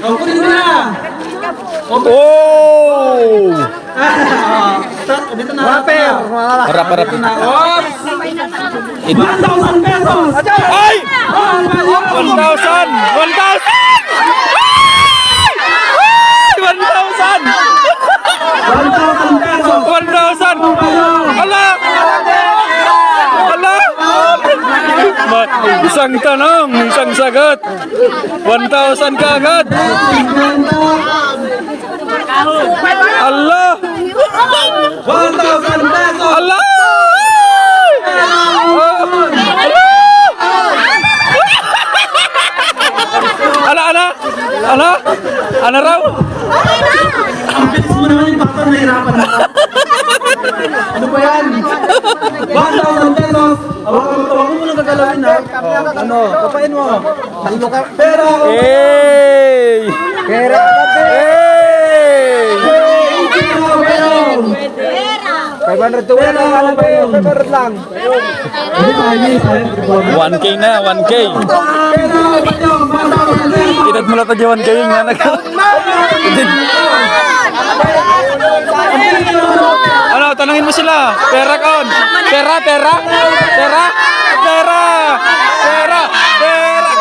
O, kunin mo na. Oh! Ah, ta- Dito na. Rapper. Harap, harap. Oops! 1,000 pesos! Ay! Oh, 1,000! 1,000! 1,000 pesos! 1,000! Ala! Ala! Isang tanong, isang sagot. 1,000 ka agad. Allah! 1,000 pesos! Allah! Ala, ala! Ala! Ano raw? Ang bilis mo naman yung bakto, nahirapan na. Ano ba yan? 1,000 pesos! Hawakan mo mo muna gagalawin ha. Oh, Ano, kapain mo. Talo ka. Pero, Hey! Pera. Hey! pero, pero. 500 to 1 lang. Ba yun? 500 lang. Hindi pa, hindi pa. 1K na, 1K. Pero, pero, 1,000 pesos! Edad mo lang tagya 1K yung anak ko. Ano, tanungin mo sila. Pera kon. Pera, pera. Pera. Pera. Pera. Pera.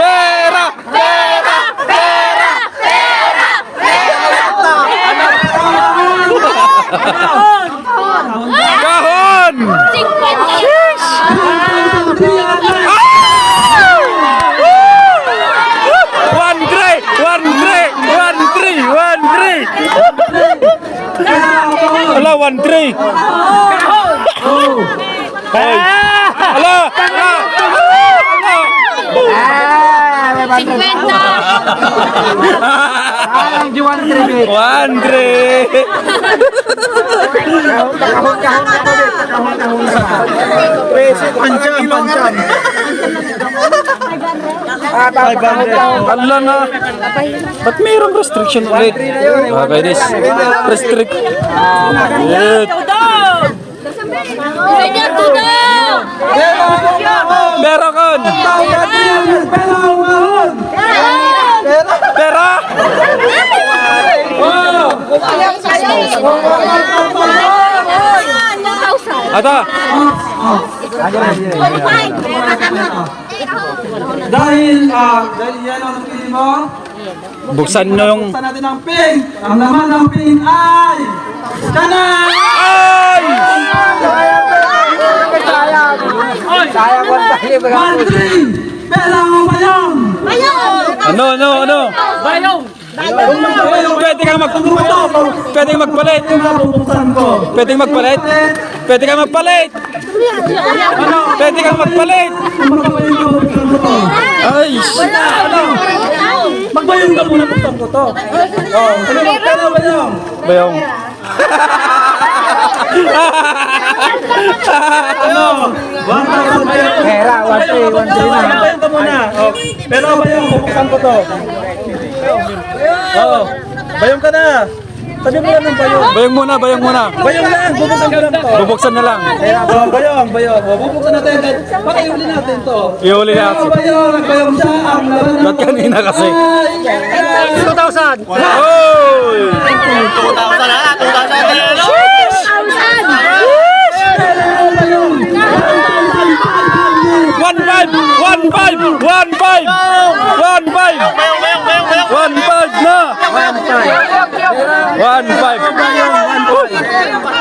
Pera. Kahon! One three, one three, one three, one three. One three. Hoy. Ala, ala. Ah, may 500. 50! Ah, ang Juan Tribute. One three. Kahon, kahon, kahon, kahon. Kahon. Present. Panchan, panchan. Ah, kahon, kahon, kahon. Ala na. Ba't mayroong restriction ulit? Okay, this. Restrict. Wait. Kanya tudaw! Pera kon. Pero, mahon! Pera. Ata. Dahil, ah, dahil yan ang napili mo, Buksan nyo yung... buksan natin ang pin. Ang laman ng pin ay... Tanan! Ay! Sayang 1,000. One, three! Pera mo ba yun? Ano, ano, ano? Pwede kang mag... Pwede kang magpalit. Ko. Pwede kang magpalit. Pwede kang magpalit. Pwede kang magpalit. Magbayong ka buksan ko to. Ay! Magbayong ka muna buksan ko to. Oh, ano ba? Pera ba yun? Bayong. Ano? 1,000 ba yun? Pera, 1,300, 1,300 na. Magbayong ka muna. Oh, Pera ba yun? Bubuksan ko to. Oh, bayong ka na. Tali mo lang ng bayong. Bayong muna, bayong muna. Bayong lang, bubuksan ko lang to. Bubuksan na lang. Ayan, oh, bayong, bayong. Oh, bubuksan natin. Pakiuli natin to. Iuli natin. Bayong, bayong, bayong siya. Ang laban ng... Ba't kanina kasi? 2,000! Oh! 2,000 na, 2,000.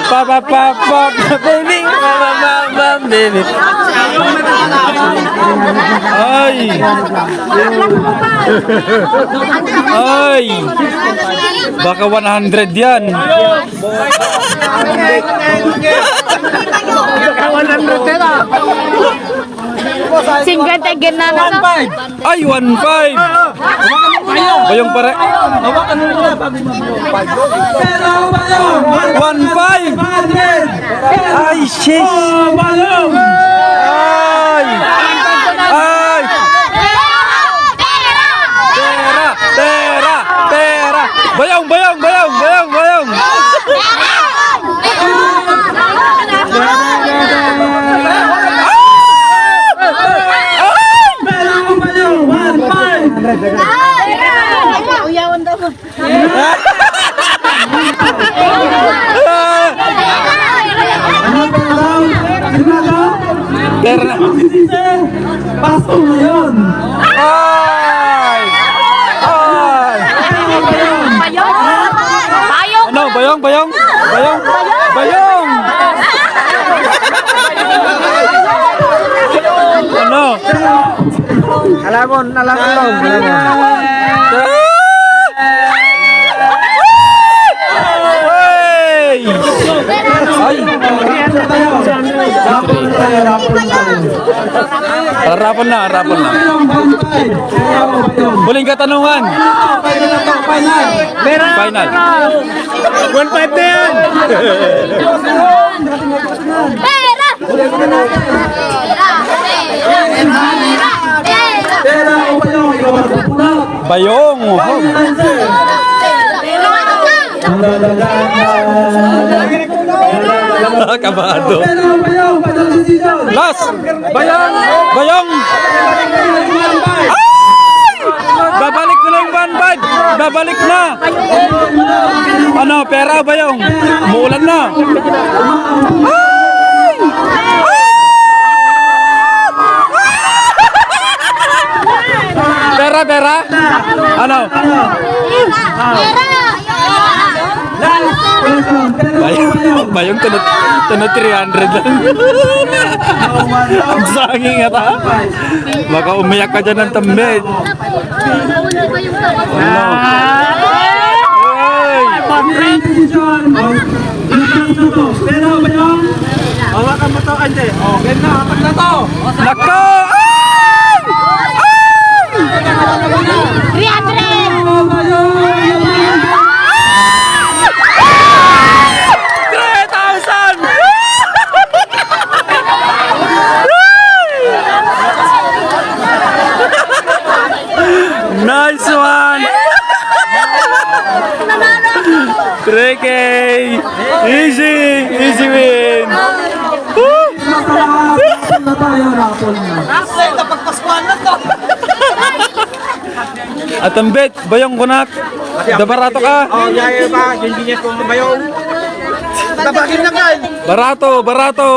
Pa pa pa pa baby! Pa pa pa pa baby! Ay! Ay! Baka 100 yan. 100 pera. 50 ganana. Ay, 1.5! Bayong pare. Hawakan mo muna bago bayong, 1.5! 100! Ay, shit! Bayong! Ay! Ay! Pera! Pera! Bayong! Bayong! Bayong! Bayong! Bayong! Pero bayong, 1,500! Na na. Yun! Ay! Ay! Bayong! Ano? Bayong? Bayong? Bayong? Bayong! Ano? Alamon, alamon lang. Hey! Ay! Ano tayo? Rapol na tayo, rapol na tayo. Harapon na, harapon na. Huling katanungan. Final na to, final! Final. 1.5 na yan. Pera! Pera! Pera! Pera! Bayong. Oh. Answer! Kabado. Last! Bayong! Bayong! Babalik na lang one bag! Babalik na! Ano, pera ba yung? Muulan na! Ay! Pera, pera? Ano? Pera! Bayong? bayong tunod, tunod 300 lang. Ang sanging at ha? Baka umiyak ka dyan ng tambit. Nauna ba yung tawag? Ano? Ay! Final decision! Ilang na to? Pera o bayong? Hawakan mo to, Ante. Oh, game na, apat na to! Nako! 3K! Easy! Easy win! Rapol na tayo, rapol na. At ang bet, bayong kunak. Dabarato ka. Oh, yaya ba? Yung ginyas ko ba yun? Tabagin na kan. Barato, barato.